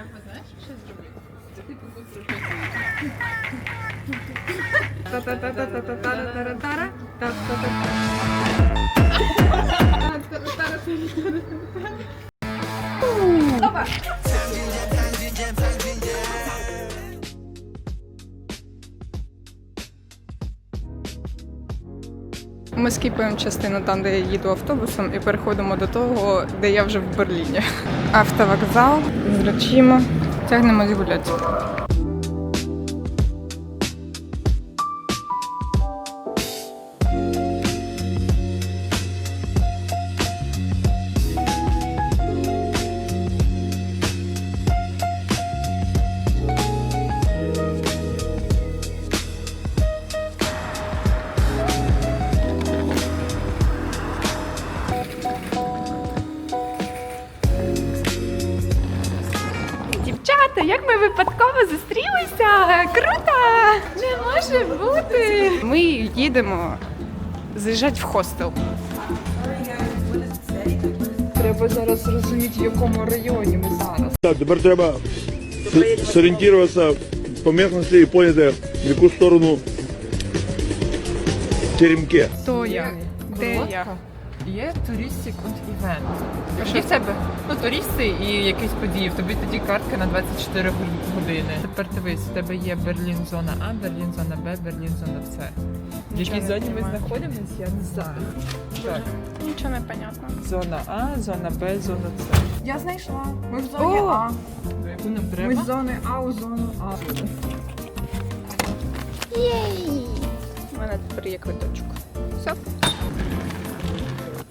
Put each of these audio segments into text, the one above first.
треба, знаєш, що зробити? Це типу тут Ми скіпуємо частину там, де я їду автобусом, і переходимо до того, де я вже в Берліні. Автовокзал з тягнемо Тягнемось гуляти. Бути! Ми їдемо заїжджати в хостел. Треба зараз розуміти, в якому районі ми зараз. Так, тепер треба сорієнтуватися зорієнтуватися по місцевості і поняти, в яку сторону теремки. Хто я? Де я? Є туристик und івент. Які в тебе? Ну, туристи і якісь події. В тобі тоді картка на 24 години. Тепер дивись, в тебе є Берлін зона А, Берлін зона Б, Берлін зона С. В якій зоні ми знаходимося, я не знаю. Так, Нічого не понятно. зона А, зона Б, зона С. Я знайшла. Ми в зоні А. Яку нам треба? зони А у зону А. Єй! У мене тепер є квиточок. Все.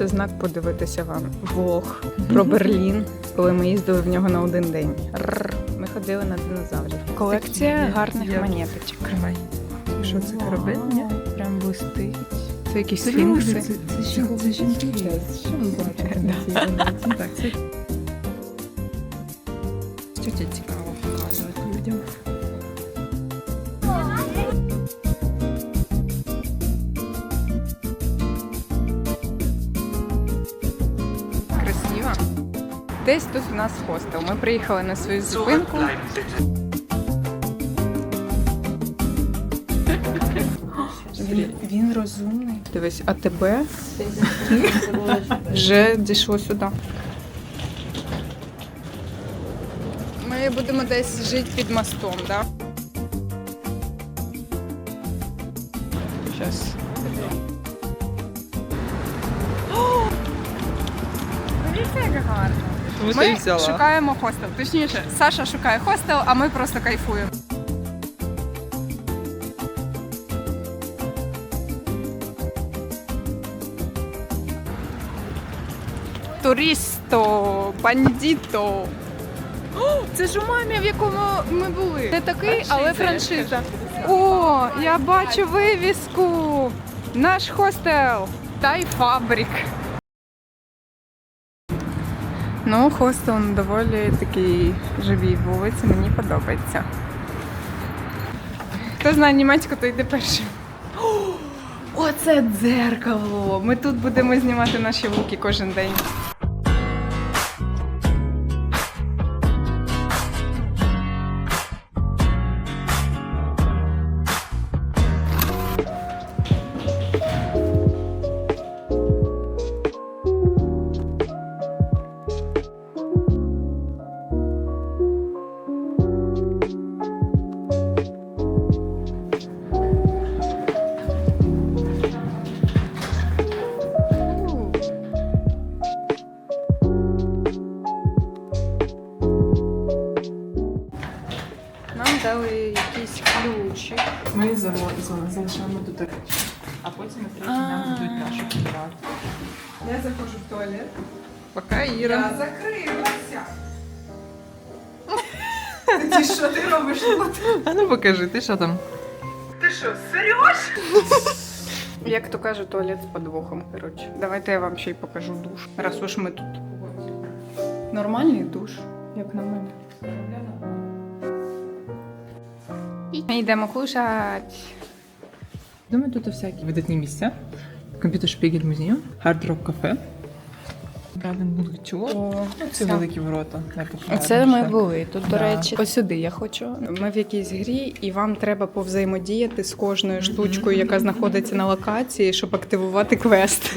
Це знак подивитися вам влог про Берлін, коли ми їздили в нього на один день. Рррр. Ми ходили на динозаврів. Колекція гарних монеточок. Тримай. Що це корабель? Ні? Прям блистить. Це якісь сфінкси. Це жінки. Що ви бачите? Так, це що тебе цікаво Десь тут у нас хостел. Ми приїхали на свою зупинку. Він, розумний. Дивись, а тебе вже дійшло сюди. Ми будемо десь жити під мостом, так? Зараз. Дивіться, як гарно. Ми шукаємо хостел. Точніше, Саша шукає хостел, а ми просто кайфуємо. Туристо, бандіто. О, це ж у мамі, в якому ми були. Не такий, але франшиза. О, я бачу вивіску. Наш хостел. Тай фабрик. Ну, хостел доволі такий живій вулиці, мені подобається. Хто знає німецьку, то йде першим. Оце дзеркало! Ми тут будемо знімати наші луки кожен день. Я заходжу в туалет. Пока Іра. закрилася. Ти що ти робиш тут? А ну покажи, ти що там? Ти що, серйоз? Як то каже, туалет з подвохом, коротше. Давайте я вам ще й покажу душ. Раз уж ми тут. Нормальний душ, як на мене. Ми йдемо кушати. Думаю, тут всякі видатні місця. Комп'ютер Шпігель музею, Hard Rock кафе. Бранденбург-Тюр. О, Це великі ворота. найпопулярніше. Це ми були тут, до Да. речі. Ось сюди я хочу. Ми в якійсь грі, і вам треба повзаємодіяти з кожною штучкою, яка знаходиться на локації, щоб активувати квест.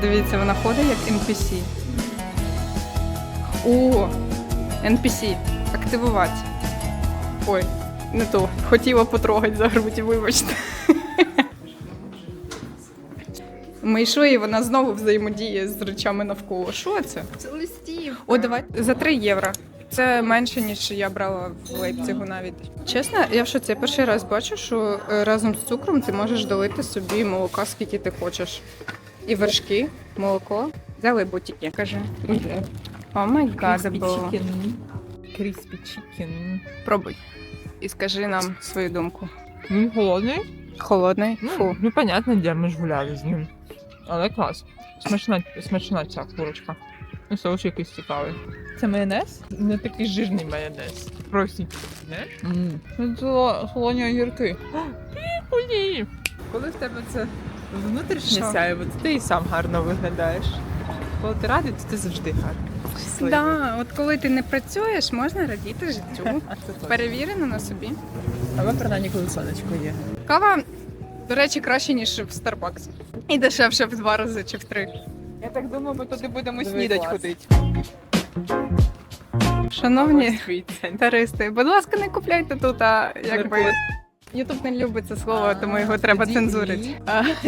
Дивіться, вона ходить як NPC. О, NPC. Активувати. Ой, не то. Хотіла потрогати за груді, вибачте. Ми йшли, і вона знову взаємодіє з речами навколо. Що це? Це листів. О, давай за 3 євро. Це менше, ніж я брала в Лейпцигу навіть. Чесно, я в шоці. Я перший раз бачу, що е, разом з цукром ти можеш долити собі молока, скільки ти хочеш. І вершки, молоко. Взяли бутики, каже. О май гад, забула. Кріспі чікен. Пробуй. І скажи нам свою думку. Він холодний. Холодний? Ну, Фу. ну понятно, де ми ж гуляли з ним. Але клас. Смачна, смачна ця курочка. Ну, соус якийсь цікавий. Це майонез? Не такий жирний майонез. Простенький? Ну, це солоні огірки. Пікулі! Коли в тебе це внутрішнє Що? сяєво, то ти і сам гарно виглядаєш. Коли ти радий, то ти завжди гарний. Щасливий. Да, от коли ти не працюєш, можна радіти життю. Перевірено на собі. Але принаймні, коли сонечко є. Кава, до речі, краще, ніж в Starbucks. І дешевше в два рази чи в три. Я так думаю, ми туди будемо снідать ходити. Шановні таристи, будь ласка, не купляйте тут, а якби. Ютуб не любить це слово, тому його треба цензурити.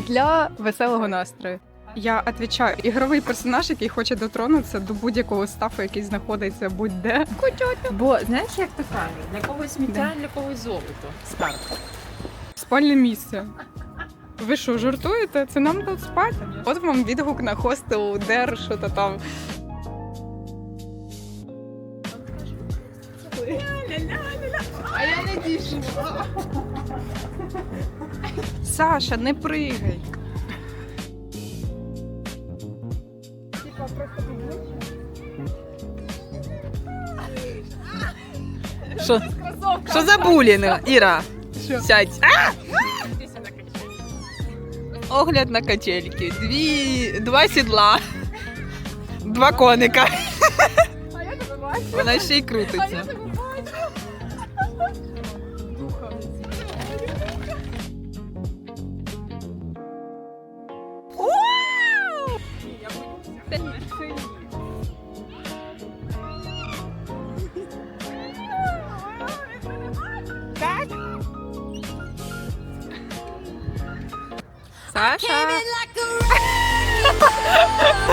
Для веселого настрою. Я відповідаю, ігровий персонаж, який хоче дотронутися до будь-якого стафу, який знаходиться будь-де. Бо знаєш, як то кажуть, для когось сміття, для когось золото. Скарб. Спальне місце. Ви що, жартуєте? Це нам тут спати? От вам відгук на хостел, дер, що то там. А я не дійшла. Саша, не пригай. Що? Що за булінг, Іра? Сядь. Огляд на качельки. Дві, два сідла. Два коника. Вона ще й крутиться. Саша.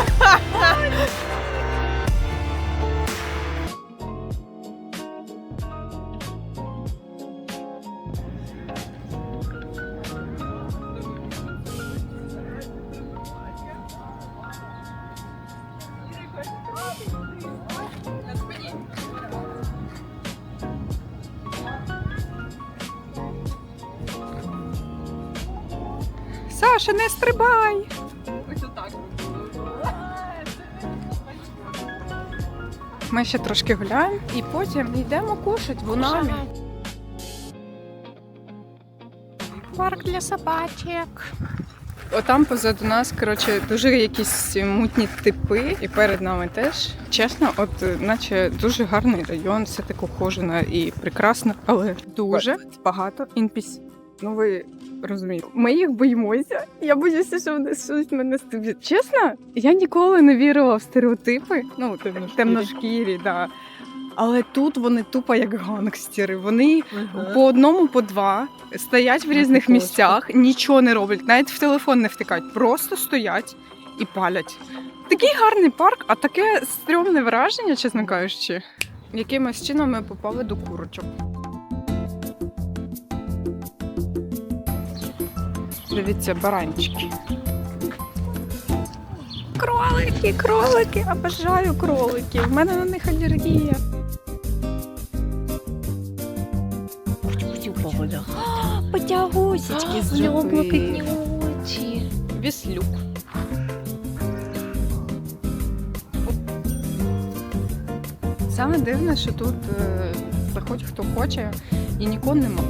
Саша, не стрибай! Ми ще трошки гуляємо і потім йдемо кушать в унамі. Парк для собачок. Отам позаду нас, коротше, дуже якісь мутні типи, і перед нами теж. Чесно, от наче дуже гарний район, все так ухожено і прекрасно, але дуже багато NPC. Ну ви розумієте, ми їх боїмося. Я боюся, що вони щось мене стебуть. Чесно, я ніколи не вірила в стереотипи. Ну, Темношкірі. темношкірі, да. Але тут вони тупо як гангстери. Вони по одному, по два стоять в різних місцях, нічого не роблять, навіть в телефон не втикають, просто стоять і палять. Такий гарний парк, а таке стрьомне враження, чесно кажучи. Якимось чином ми попали до курочок. Дивіться, баранчики. Кролики, кролики, обожаю кролики. В мене на них алергія. Потягусечки з нього блакитні очі. Віслюк. Саме дивне, що тут е, заходь хто хоче і нікого нема.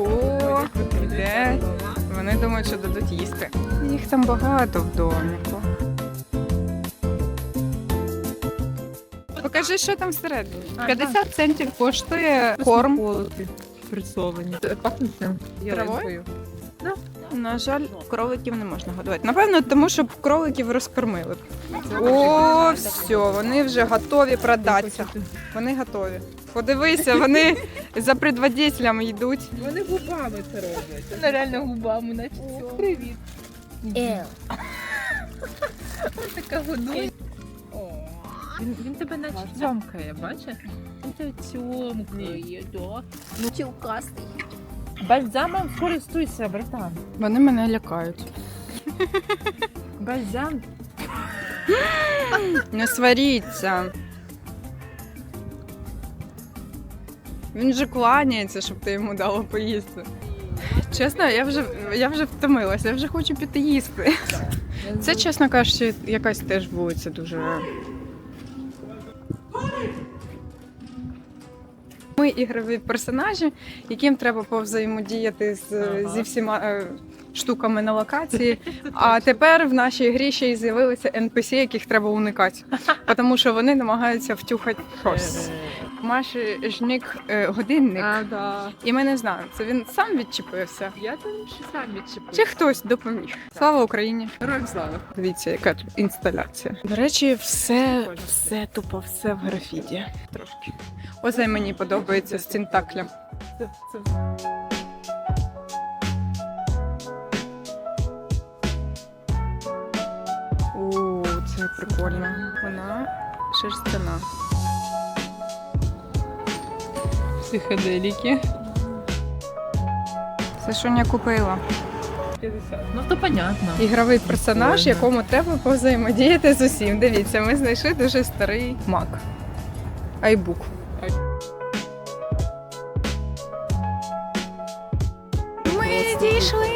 О, іде Вони думають, що дадуть їсти. Їх там багато в доміку. Покажи, що там всередині. 50 центів коштує корм. Пресовані. Пахнуть Травою? На жаль, кроликів не можна годувати. Напевно, тому що кроликів розкормили. О, все, вони вже готові продатися. Вони готові. Подивися, вони за предводителем йдуть. Вони губами це роблять. Вони реально губами, наче цього. Привіт. Така годує. Він, він тебе наче цьомкає, бачиш? Він тебе цьомкає, да. Ну, тілкастий. Бальзамом користуйся, братан. Вони мене лякають. Бальзам. Не сваріться. Він же кланяється, щоб ти йому дала поїсти. Чесно, я вже, я вже втомилася, я вже хочу піти їсти. Це, чесно кажучи, якась теж вулиця дуже. Ми ігрові персонажі, яким треба повзаємодіяти з, зі всіма е, штуками на локації. А тепер в нашій грі ще й з'явилися NPC, яких треба уникати, тому що вони намагаються втюхати щось. Маші жник е, годинник, А, да. і ми не знаємо, це він сам відчепився. Я там ще сам відчепив. Чи хтось допоміг? Слава Україні! Героям слава. Дивіться, яка тут інсталяція. До речі, все, все тупо, все в графіті. Трошки. Оце мені подобається з. Це, це... О, це прикольно. Вона шерстяна. Психоделіки. Це що я купила? 50. Ну то понятно. Ігровий персонаж, Прикольно. якому треба повзаємодіяти з усім. Дивіться, ми знайшли дуже старий мак. Айбук. Ми дійшли!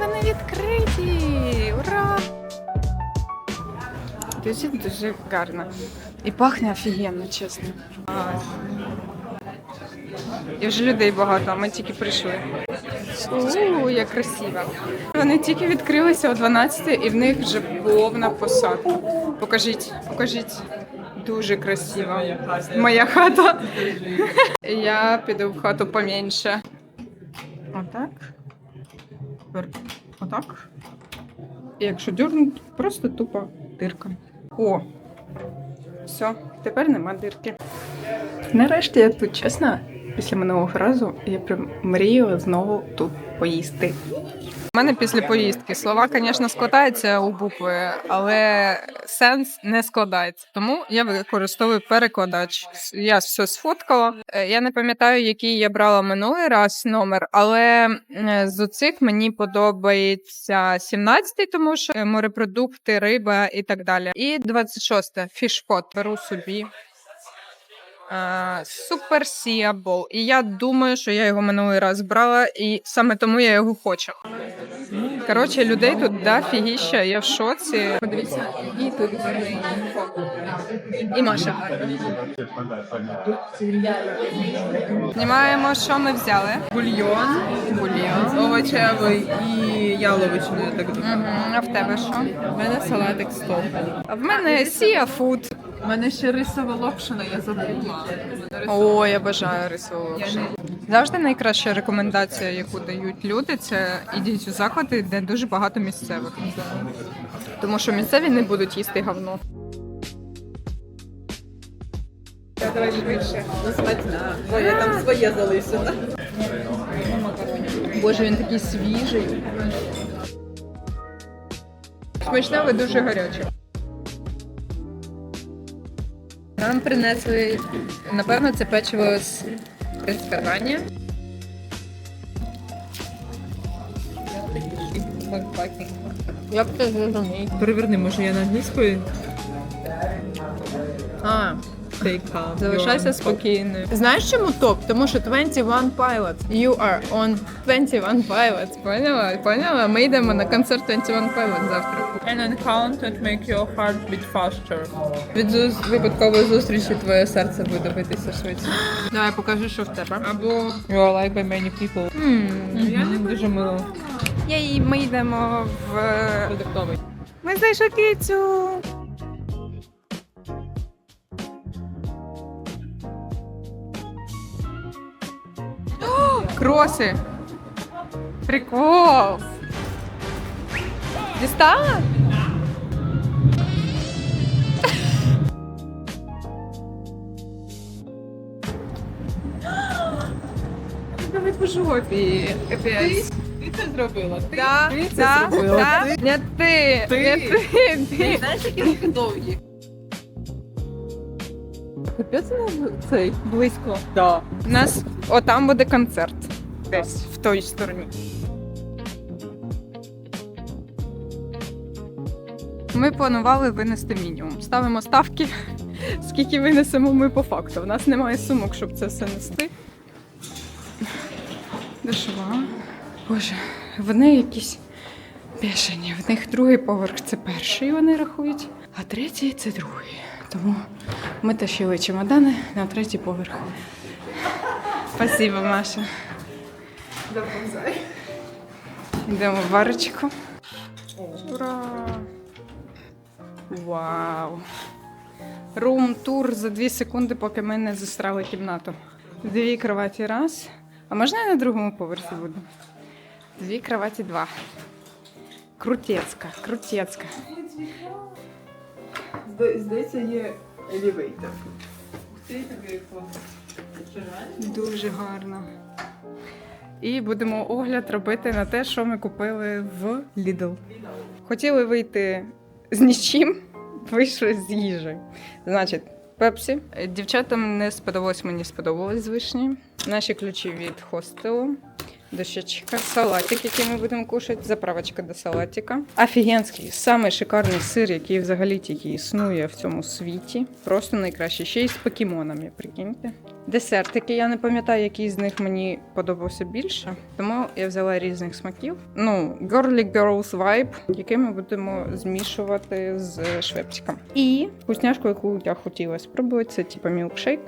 Вони відкриті! Ура! Дуже дуже гарно. І пахне офігенно, чесно. І вже людей багато, ми тільки прийшли. Ууу, як красиво. Вони тільки відкрилися о 12 і в них вже повна посадка. Покажіть, покажіть. Дуже красиво. Моя хата. Я піду в хату поменше. Отак. Отак. І якщо дюрнути, просто тупо дирка. О! Все, тепер нема дирки. Нарешті я тут, чесно, після минулого разу я прям мрію знову тут поїсти. У мене після поїздки слова, звісно, складаються у букви, але сенс не складається. Тому я використовую перекладач. Я все сфоткала. Е, Я не пам'ятаю, який я брала минулий раз номер, але з оцих мені подобається 17-й, тому що е, морепродукти, риба і так далі. І 26-те фішпот беру собі. Супер Сіабол. І я думаю, що я його минулий раз брала, і саме тому я його хочу. Коротше, людей тут дофігіща, я в шоці. Подивіться, і тут і Маша. Знімаємо, що ми взяли. Бульйон, Бульйон. овочевий і яловичний, я так думаю. Мгм, А в тебе що? У мене салатик з тофу. А в мене Сія Фуд. У мене ще рисова локшина, я забула. О, я бажаю рисову лапшу. Завжди найкраща рекомендація, яку дають люди, це ідіть у заклади, де дуже багато місцевих. Тому що місцеві не будуть їсти говно. Давай швидше. Ой, я там своє залишила. Боже, він такий свіжий. Смачне, але дуже гаряче. Нам принесли, напевно, це печиво з ресторання. Як це зрозумів. Переверни, може я на англійською? А, Calm. залишайся спокійною. Знаєш чому топ? Тому що 21 Pilots. You are on 21 Pilots. Поняла? Поняла? Ми йдемо на концерт 21 Pilots завтра. An encounter make your heart beat faster. Від зус- випадкової зустрічі твоє серце буде битися швидше. Давай покажи, що в тебе. Або You are liked by many people. Я не дуже мило. Єй, ми йдемо в. Продуктовий. Ми знайшли піцу. О, Прикол. Дістала? Давай по жопі. Капець. Ти це зробила? Ти, Да, ти це да, зробила? да. Ти? Не ти, Ти? не ти, ти. Знаєш, які руки довгі? Капець ну, цей близько. Да. У нас отам буде концерт. Десь в той стороні. Ми планували винести мінімум. Ставимо ставки, скільки винесемо ми по факту. У нас немає сумок, щоб це все нести. Дешева. Боже, вони якісь бешені. В них другий поверх це перший, вони рахують, а третій це другий. Тому ми тащили чемодани на третій поверх. Спасибо, Маша. Йдемо в варочку. Ура! Вау! Рум-тур за 2 секунди, поки ми не застрали кімнату. Дві кроваті раз. А можна я на другому поверсі буду? Дві кроваті два. Крутецька, крутецька. Здається, є елевейтор. Дуже гарно. І будемо огляд робити на те, що ми купили в Lidl. Хотіли вийти з нічим, вийшли з їжі. Значить, пепсі. Дівчатам не сподобалось, мені сподобалось з. Наші ключі від хостелу. Дощечка, салатик, який ми будемо кушати, заправочка до салатика. Офігенський, самий шикарний сир, який взагалі тільки існує в цьому світі. Просто найкращий. Ще й з покемонами, прикиньте. Десертики, я не пам'ятаю, який з них мені подобався більше, тому я взяла різних смаків. Ну, Girly Girls Vibe, який ми будемо змішувати з швепчиком. І вкусняшку, яку я хотіла спробувати, це типу мілкшейк.